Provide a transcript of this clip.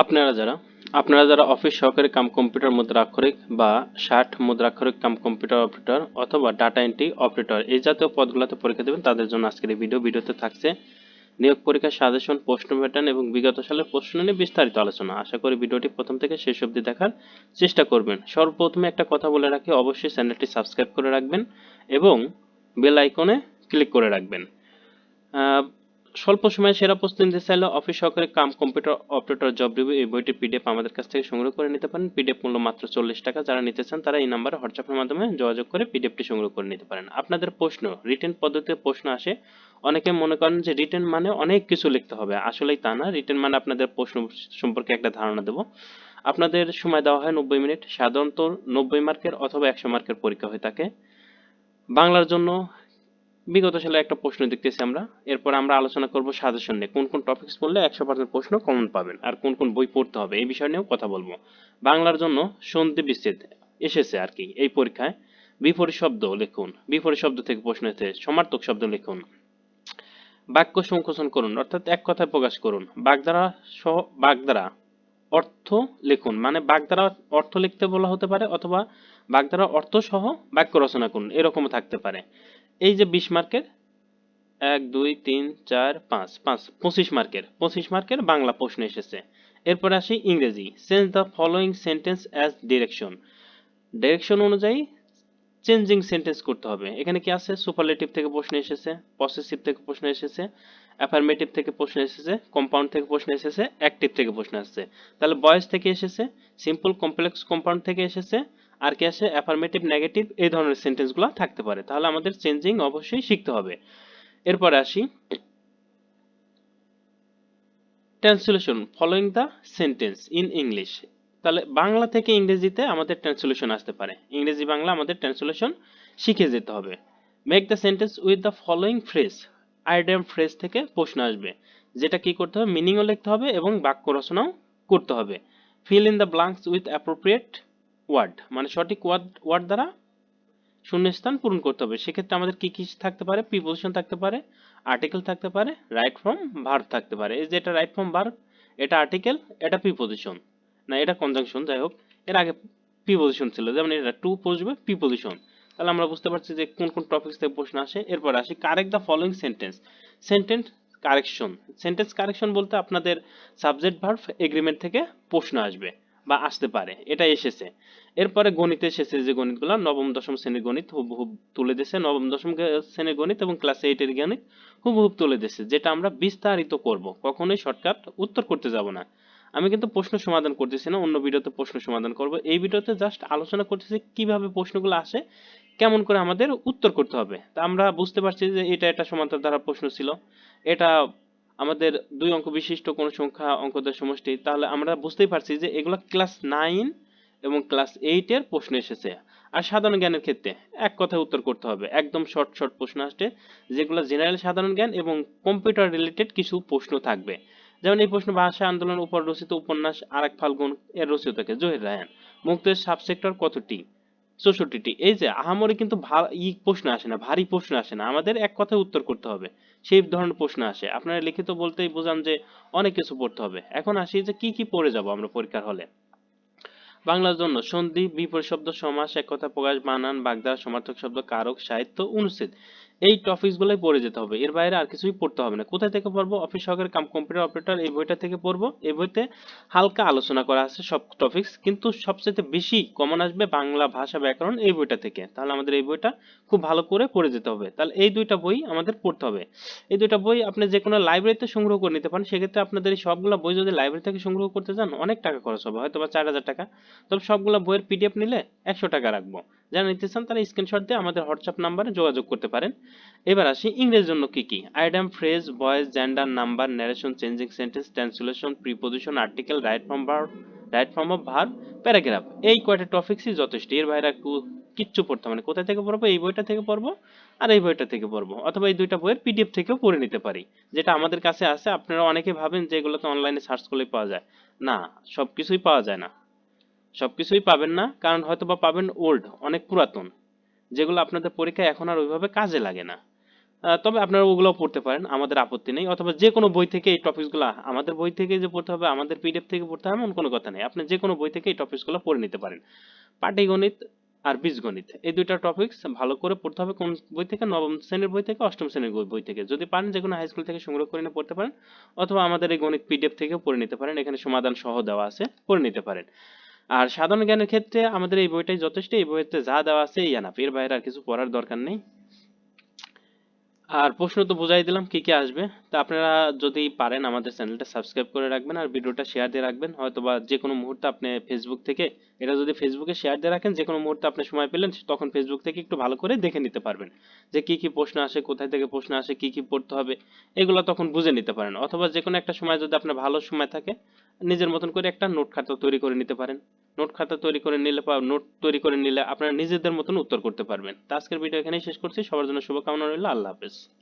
আপনারা যারা আপনারা যারা অফিস সহকারী কাম কম্পিউটার মুদ্রাক্ষরিক বা ষাট মুদ্রাক্ষরিক কাম কম্পিউটার অপারেটর অথবা ডাটা এন্ট্রি অপারেটর এই জাতীয় পদগুলোতে পরীক্ষা দেবেন, তাদের জন্য আজকের এই ভিডিও ভিডিওতে থাকছে। নিয়োগ পরীক্ষার সাজেশন, প্রশ্ন প্যাটার্ন এবং বিগত সালের প্রশ্ন নিয়ে বিস্তারিত আলোচনা। আশা করি ভিডিওটি প্রথম থেকে শেষ অবধি দেখার চেষ্টা করবেন। সর্বপ্রথমে একটা কথা বলে রাখি, অবশ্যই চ্যানেলটি সাবস্ক্রাইব করে রাখবেন এবং বেল আইকনে ক্লিক করে রাখবেন। স্বল্প সময়ে সেরা প্রস্তুতি নিতে চাইলে অফিস সহকারী cum computer operator job review এই বইটির পিডিএফ আমাদের কাছ থেকে সংগ্রহ করে নিতে পারেন। পিডিএফ মূল্য মাত্র চল্লিশ টাকা। যারা নিতে চান, তারা এই নাম্বারে হোয়াটসঅ্যাপের মাধ্যমে যোগাযোগ করে পিডিএফটি সংগ্রহ করে নিতে পারেন। আপনাদের প্রশ্ন, রিটেন পদ্ধতিতে প্রশ্ন আসে। অনেকে মনে করেন যে রিটেন মানে অনেক কিছু লিখতে হবে। আসলেই তা না। রিটেন মানে আপনাদের প্রশ্ন সম্পর্কে একটা ধারণা দেবো। আপনাদের সময় দেওয়া হয় নব্বই মিনিট। সাধারণত নব্বই মার্কের অথবা একশো মার্কের পরীক্ষা হয়ে থাকে। বাংলার জন্য বিগত সালে একটা প্রশ্ন দেখতেছি আমরা। এরপর আমরা আলোচনা করব সাজেশন নিয়ে। কোন কোন টপিকস পড়লে একশো পার্সেন্ট প্রশ্ন কমন পাবেন আর কোন কোন বই পড়তে হবে এই বিষয় নিয়েও কথা বলব। বাংলার জন্য সন্ধি বিচ্ছেদ এসেছে আর কি এই পরীক্ষায়। বিপরীত শব্দ লিখুন। বিপরীত শব্দ থেকে প্রশ্ন এসেছে সমার্থক শব্দ লিখুন। বাক্য সংকোচন করুন, অর্থাৎ এক কথায় প্রকাশ করুন। বাগধারা সহ, বাগধারা অর্থ লিখুন মানে বাগধারা অর্থ লিখতে বলা হতে পারে অথবা বাগধারা অর্থ সহ বাক্য রচনা করুন, এরকমও থাকতে পারে। এই যে বিশ মার্কের, এক, দুই, তিন, চার, পাঁচ পাঁচ, পঁচিশ মার্কের পঁচিশ মার্কের বাংলা প্রশ্ন এসেছে। এরপর আসি ইংরেজি। Change the following sentence as direction direction অনুযায়ী চেঞ্জিং সেন্টেন্স করতে হবে। এখানে কি আছে? সুপারলেটিভ থেকে প্রশ্ন এসেছে পসেসিভ থেকে প্রশ্ন এসেছে অ্যাফার্মেটিভ থেকে প্রশ্ন এসেছে কম্পাউন্ড থেকে প্রশ্ন এসেছে অ্যাক্টিভ থেকে প্রশ্ন এসেছে তাহলে বয়েস থেকে এসেছে সিম্পল কমপ্লেক্স কম্পাউন্ড থেকে এসেছে আর কি আছে অ্যাফার্মেটিভ নেগেটিভ এই ধরনের সেন্টেন্সগুলো থাকতে পারে। তাহলে আমাদের চেঞ্জিং অবশ্যই শিখতে হবে। এরপরে আসি। Translation following the sentence in English তাহলে বাংলা থেকে ইংরেজিতে আমাদের ট্রান্সলেশন আসতে পারে। ইংরেজি বাংলা আমাদের ট্রান্সলেশন শিখে যেতে হবে। Make the sentence with the following phrase idiom phrase থেকে প্রশ্ন আসবে। যেটা কি করতে হবে? মিনিংও লিখতে হবে এবং বাক্য রচনাও করতে হবে। Fill in the blanks with appropriate word মানে সঠিক ওয়ার্ড ওয়ার্ড দ্বারা শূন্যস্থান পূরণ করতে হবে। সেক্ষেত্রে আমাদের কি কি থাকতে পারে? প্রিপোজিশন থাকতে পারে আর্টিকেল থাকতে পারে রাইট ফর্ম ভার্ব থাকতে পারে। এই যে এটা রাইট ফর্ম ভার্ব এটা আর্টিকেল এটা প্রিপোজিশন না, এটা কনজাংশন যাই হোক, এর আগে প্রিপোজিশন ছিল, যেমন এটা টু বসবে প্রিপোজিশন তাহলে আমরা বুঝতে পারছি যে কোন কোন টপিকস থেকে প্রশ্ন আসে। এরপর আসি correct the following sentence sentence correction sentence correction বলতে আপনাদের সাবজেক্ট ভার্ব এগ্রিমেন্ট থেকে প্রশ্ন আসবে। বা আসতে পারে এটা এসেছে। এরপরে গণিতে এসেছে যে গণিতগুলো, নবম, দশম শ্রেণির গণিত হুবহুব তুলে দিয়েছে। নবম, দশম শ্রেণির গণিত এবং ক্লাস এইটের গণিত হুবহুব তুলে দিয়েছে, যেটা আমরা বিস্তারিত করব। কখনোই শর্টকাট উত্তর করতে যাব না। আমি কিন্তু প্রশ্ন সমাধান করতেছি না, অন্য ভিডিওতে প্রশ্ন সমাধান করব। এই ভিডিওতে জাস্ট আলোচনা করতেছি কীভাবে প্রশ্নগুলো আসে, কেমন করে আমাদের উত্তর করতে হবে। তা আমরা বুঝতে পারছি যে এটা একটা সমান্তর দ্বারা প্রশ্ন ছিল, এটা আমাদের দুই অঙ্ক বিশিষ্ট কোন সংখ্যা অঙ্কদের সমষ্টি, তাহলে আমরা বুঝতেই পারছি যে এগুলো ক্লাস নাইন এবং ক্লাস এইটের প্রশ্ন এসেছে। আর সাধারণ জ্ঞানের ক্ষেত্রে এক কথায় উত্তর করতে হবে। একদম শর্ট শর্ট প্রশ্ন আসছে, যেগুলো জেনারেল সাধারণ জ্ঞান এবং কম্পিউটার রিলেটেড কিছু প্রশ্ন থাকবে। যেমন এই প্রশ্ন, ভাষা আন্দোলন, উপর রচিত উপন্যাস, আরেক ফাল্গুন, এর রচিত থেকে জহির রায়হান। মুক্তের সাবসেক্টর কতটি? চৌষট্টিটি। এই যে আহামরি কিন্তু ই প্রশ্ন আসে না, ভারী প্রশ্ন আসে না। আমাদের এক কথায় উত্তর করতে হবে। সেই ধরনের প্রশ্ন আসে। আপনারা লিখিত বলতেই বোঝান যে অনেক কিছু পড়তে হবে। এখন আসি যে কি কি পড়ে যাব আমরা পরীক্ষার হলে? বাংলার জন্য সন্ধি, বিপরীত শব্দ, সমাস, এক কথা প্রকাশ, বানান, বাগদার, সমার্থক শব্দ, কারক, সাহিত্য, অনুচ্ছেদ। এই টপিকস গুলোই পড়ে যেতে হবে। এর বাইরে আর কিছুই পড়তে হবে না। কোথায় থেকে পড়ব? অফিস সহকারী কাম কম্পিউটার অপারেটর এই বইটা থেকে পড়ব। এই বইতে হালকা আলোচনা করা আছে সব টপিকস কিন্তু সবচেয়ে বেশি কমন আসবে বাংলা ভাষা ব্যাকরণ এই বইটা থেকে। তাহলে আমাদের এই বইটা খুব ভালো করে পড়ে যেতে হবে। তাহলে এই দুইটা বই আমাদের পড়তে হবে। এই দুইটা বই আপনি যে কোনো লাইব্রেরিতে সংগ্রহ করে নিতে পারেন। সেক্ষেত্রে আপনাদের এই সবগুলো বই যদি লাইব্রেরি থেকে সংগ্রহ করতে চান, অনেক টাকা খরচ হবে। হয়তো বা চার হাজার টাকা। তবে সবগুলো বইয়ের পিডিএফ নিলে একশো টাকা রাখব। যারা নিতে চান তারা স্ক্রিনশট দিয়ে আমাদের হোয়াটসঅ্যাপ নাম্বারে যোগাযোগ করতে পারেন। এবার আসি ইংরেজির জন্য কি কি? Idiom phrase voice gender number narration changing sentence translation preposition article right form verb right form of verb paragraph এই কয়টা টপিক্সই যথেষ্ট। এর বাইরে একটু কিচ্ছু পড়তে মানে কোথায় থেকে পড়ব? এই বইটা থেকে পড়ব আর এই বইটা থেকে পড়ব। অথবা এই দুইটা বইয়ের পিডিএফ থেকেও পড়ে নিতে পারি। যেটা আমাদের কাছে আছে। আপনারা অনেকে ভাবেন যে এগুলো তো অনলাইনে সার্চ করলেই পাওয়া যায়। না, সবকিছুই পাওয়া যায় না। সবকিছুই পাবেন না, কারণ হয়তো বা পাবেন ওল্ড অনেক পুরাতন, যেগুলো আপনাদের পরীক্ষায় এখন আর ওইভাবে কাজে লাগে না। তবে আপনারা ওগুলো পড়তে পারেন, আমাদের আপত্তি নেই, অথবা যে কোনো বই থেকে এই টপিকসগুলো আমাদের বই থেকে যে পড়তে হবে, আমাদের পিডিএফ থেকে পড়তে হবে, এমন কোনো কথা নেই। আপনি যে কোনো বই থেকে এই টপিকসগুলো পড়ে নিতে পারেন। পাটিগণিত আর বীজগণিত, এই দুইটা টপিকস ভালো করে পড়তে হবে কোন বই থেকে, নবম শ্রেণির বই থেকে, অষ্টম শ্রেণির বই থেকে। যদি পারেন যে কোনো হাই স্কুল থেকে সংগ্রহ করে নিয়ে পড়তে পারেন, অথবা আমাদের এই গণিত পিডিএফ থেকেও পড়ে নিতে পারেন, এখানে সমাধান সহ দেওয়া আছে, পড়ে নিতে পারেন। আর সাধারণ জ্ঞানের ক্ষেত্রে আমাদের এই বইটাই যথেষ্ট, এই বইতে যা দেওয়া আছে এই আনাপ এর বাইরে আর কিছু পড়ার দরকার নেই। আর প্রশ্ন তো বুঝাই দিলাম, কি কি আসবে। তা আপনারা যদি পারেন আমাদের চ্যানেলটা সাবস্ক্রাইব করে রাখবেন আর ভিডিওটা শেয়ার দিয়ে রাখবেন। হয়তো বা যে কোনো মুহূর্তে আপনি ফেসবুক থেকে, এটা যদি ফেসবুকে শেয়ার দিয়ে রাখেন যে কোনো মুহূর্তে আপনি সময় পেলেন, তখন ফেসবুক থেকে একটু ভালো করে দেখে নিতে পারবেন। যে কি কি প্রশ্ন আসে, কোথায় থেকে প্রশ্ন আসে, কি কি পড়তে হবে, এগুলো তখন বুঝে নিতে পারেন। অথবা যে কোনো একটা সময় যদি আপনার ভালো সময় থাকে নিজের মতন করে একটা নোট খাতা তৈরি করে নিতে পারেন। নোট খাতা তৈরি করে নিলে বা নোট তৈরি করে নিলে আপনারা নিজেদের মতন উত্তর করতে পারবেন। তা আজকের ভিডিও এখানেই শেষ করছি। সবার জন্য শুভকামনা রইল। আল্লাহ হাফেজ।